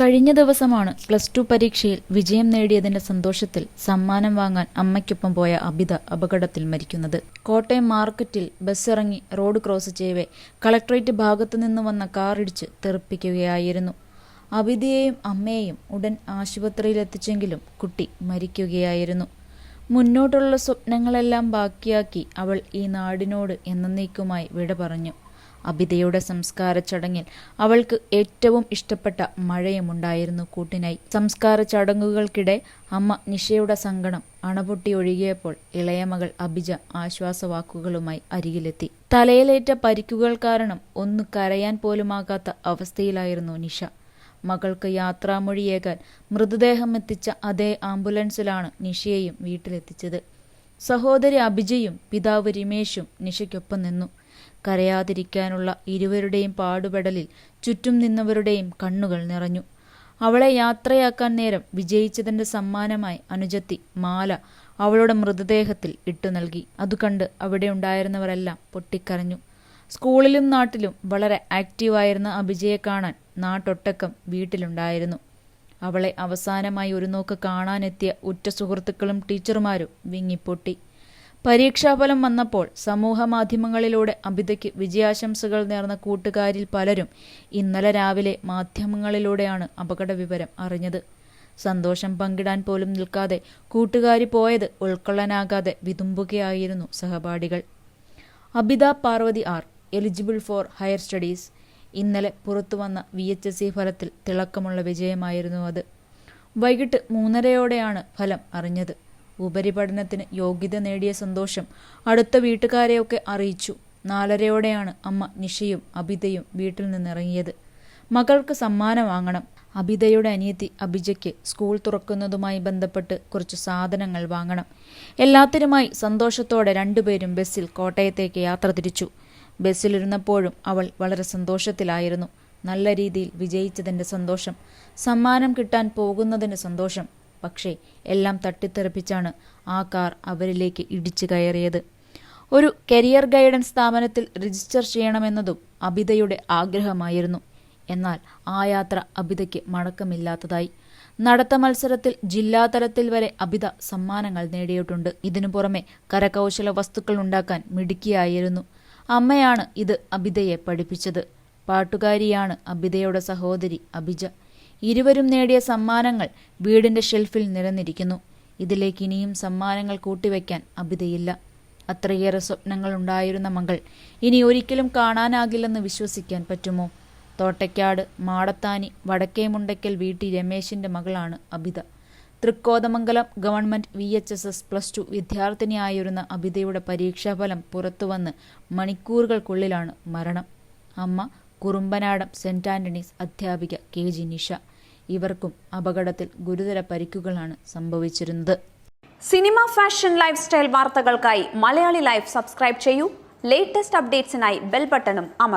കഴിഞ്ഞ ദിവസമാണ് plus two പരീക്ഷയിൽ വിജയം നേടിയതിന്റെ സന്തോഷത്തിൽ സമ്മാനം വാങ്ങാൻ അമ്മയ്ക്കൊപ്പം പോയ അബിത അപകടത്തിൽ മരിക്കുന്നത്. കോട്ടയം മാർക്കറ്റിൽ ബസ് ഇറങ്ങി റോഡ് ക്രോസ് ചെയ്യവേ കളക്ടറേറ്റ് ഭാഗത്തു നിന്ന് വന്ന കാറിടിച്ച് തെറിപ്പിക്കുകയായിരുന്നു. അബിതയെയും അമ്മയെയും ഉടൻ ആശുപത്രിയിലെത്തിച്ചെങ്കിലും കുട്ടി മരിക്കുകയായിരുന്നു. മുന്നോട്ടുള്ള സ്വപ്നങ്ങളെല്ലാം ബാക്കിയാക്കി അവൾ ഈ നാടിനോട് എന്നേക്കുമായി വിട പറഞ്ഞു. അബിതയുടെ സംസ്കാര ചടങ്ങിൽ അവൾക്ക് ഏറ്റവും ഇഷ്ടപ്പെട്ട മഴയുമുണ്ടായിരുന്നു കൂട്ടിനായി. സംസ്കാര ചടങ്ങുകൾക്കിടെ അമ്മ നിഷയുടെ സങ്കടം അണപൊട്ടി ഒഴുകിയപ്പോൾ ഇളയ മകൾ അബിജ ആശ്വാസവാക്കുകളുമായി അരികിലെത്തി. തലയിലേറ്റ പരിക്കുകൾ കാരണം ഒന്ന് കരയാൻ പോലുമാകാത്ത അവസ്ഥയിലായിരുന്നു നിഷ. മകൾക്ക് യാത്രാമൊഴിയേകാൻ മൃതദേഹം എത്തിച്ച അതേ ആംബുലൻസിലാണ് നിഷയെയും വീട്ടിലെത്തിച്ചത്. സഹോദരി അഭിജയും പിതാവ് രമേശും നിഷയ്ക്കൊപ്പം നിന്നു. കരയാതിരിക്കാനുള്ള ഇരുവരുടെയും പാടുപെടലിൽ ചുറ്റും നിന്നവരുടെയും കണ്ണുകൾ നിറഞ്ഞു. അവളെ യാത്രയാക്കാൻ നേരം വിജയിച്ചതിന്റെ സമ്മാനമായി അനുജത്തി മാല അവളുടെ മൃതദേഹത്തിൽ ഇട്ടു നൽകി. അതു കണ്ട് അവിടെ ഉണ്ടായിരുന്നവരെല്ലാം പൊട്ടിക്കരഞ്ഞു. സ്കൂളിലും നാട്ടിലും വളരെ ആക്റ്റീവായിരുന്ന അഭിജയെ കാണാൻ നാട്ടൊട്ടക്കം വീട്ടിലുണ്ടായിരുന്നു. അവളെ അവസാനമായി ഒരു നോക്ക് കാണാനെത്തിയ ഉറ്റ സുഹൃത്തുക്കളും ടീച്ചർമാരും വിങ്ങിപ്പൊട്ടി. പരീക്ഷാഫലം വന്നപ്പോൾ സമൂഹ മാധ്യമങ്ങളിലൂടെ അബിതയ്ക്ക് വിജയാശംസകൾ നേർന്ന കൂട്ടുകാരിൽ പലരും ഇന്നലെ രാവിലെ മാധ്യമങ്ങളിലൂടെയാണ് അപകട വിവരം അറിഞ്ഞത്. സന്തോഷം പങ്കിടാൻ പോലും നിൽക്കാതെ കൂട്ടുകാരി പോയത് ഉൾക്കൊള്ളാനാകാതെ വിതുമ്പുകയായിരുന്നു സഹപാഠികൾ. Abitha Parvathy are eligible for higher studies. ഇന്നലെ പുറത്തുവന്ന വി എച്ച് എസ് സി ഫലത്തിൽ തിളക്കമുള്ള വിജയമായിരുന്നു അത്. വൈകിട്ട് മൂന്നരയോടെയാണ് ഫലം അറിഞ്ഞത്. ഉപരിപഠനത്തിന് യോഗ്യത നേടിയ സന്തോഷം അടുത്ത വീട്ടുകാരെയൊക്കെ അറിയിച്ചു. നാലരയോടെയാണ് അമ്മ നിഷയും അബിതയും വീട്ടിൽ നിന്നിറങ്ങിയത്. മകൾക്ക് സമ്മാനം വാങ്ങണം. അബിതയുടെ അനിയത്തി അഭിജയ്ക്ക് സ്കൂൾ തുറക്കുന്നതുമായി ബന്ധപ്പെട്ട് കുറച്ച് സാധനങ്ങൾ വാങ്ങണം. എല്ലാത്തിനുമായി സന്തോഷത്തോടെ രണ്ടുപേരും ബസ്സിൽ കോട്ടയത്തേക്ക് യാത്ര തിരിച്ചു. ബസ്സിലിരുന്നപ്പോഴും അവൾ വളരെ സന്തോഷത്തിലായിരുന്നു. നല്ല രീതിയിൽ വിജയിച്ചതിന്റെ സന്തോഷം സമ്മാനം കിട്ടാൻ പോകുന്നതിന്റെ സന്തോഷം പക്ഷേ എല്ലാം തട്ടിത്തെറിപ്പിച്ചാണ് ആ കാർ അവരിലേക്ക് ഇടിച്ചു കയറിയത്. ഒരു കരിയർ ഗൈഡൻസ് സ്ഥാപനത്തിൽ രജിസ്റ്റർ ചെയ്യണമെന്നതും അബിതയുടെ ആഗ്രഹമായിരുന്നു. എന്നാൽ ആ യാത്ര അബിതയ്ക്ക് മടക്കമില്ലാത്തതായി. നടത്ത മത്സരത്തിൽ ജില്ലാതലത്തിൽ വരെ അബിത സമ്മാനങ്ങൾ നേടിയിട്ടുണ്ട്. ഇതിനു പുറമെ കരകൗശല വസ്തുക്കൾ ഉണ്ടാക്കാൻ മിടുക്കിയായിരുന്നു. അമ്മയാണ് ഇത് അബിതയെ പഠിപ്പിച്ചത്. പാട്ടുകാരിയാണ് അബിതയുടെ സഹോദരി അബിജ. ഇരുവരും നേടിയ സമ്മാനങ്ങൾ വീടിന്റെ ഷെൽഫിൽ നിരന്നിരിക്കുന്നു ഇതിലേക്ക് ഇനിയും സമ്മാനങ്ങൾ കൂട്ടിവെക്കാൻ അബിതയില്ല. അത്രയേറെ സ്വപ്നങ്ങൾ ഉണ്ടായിരുന്ന മകൾ ഇനി ഒരിക്കലും കാണാനാകില്ലെന്ന് വിശ്വസിക്കാൻ പറ്റുമോ? തോട്ടയ്ക്കാട് മാടത്താനി വടക്കേമുണ്ടയ്ക്കൽ വീട്ടി രമേശിന്റെ മകളാണ് Abitha. Thrikkothamangalam government V. H. S. S. Plus two വിദ്യാർത്ഥിനിയായിരുന്ന അബിതയുടെ പരീക്ഷാഫലം പുറത്തുവന്ന് മണിക്കൂറുകൾക്കുള്ളിലാണ് മരണം. അമ്മ കുറുമ്പനാടം സെന്റ് ആന്റണീസ് അധ്യാപിക കെ. ജി. നിഷ. ഇവർക്കും അപകടത്തിൽ ഗുരുതര പരിക്കുകളാണ് സംഭവിച്ചിരുന്നത്. സിനിമ ഫാഷൻ ലൈഫ് സ്റ്റൈൽ വാർത്തകൾക്കായി മലയാളി ലൈഫ് സബ്സ്ക്രൈബ് ചെയ്യൂ. ലേറ്റസ്റ്റ് അപ്ഡേറ്റ്സിനായി ബെൽ ബട്ടണും അമർ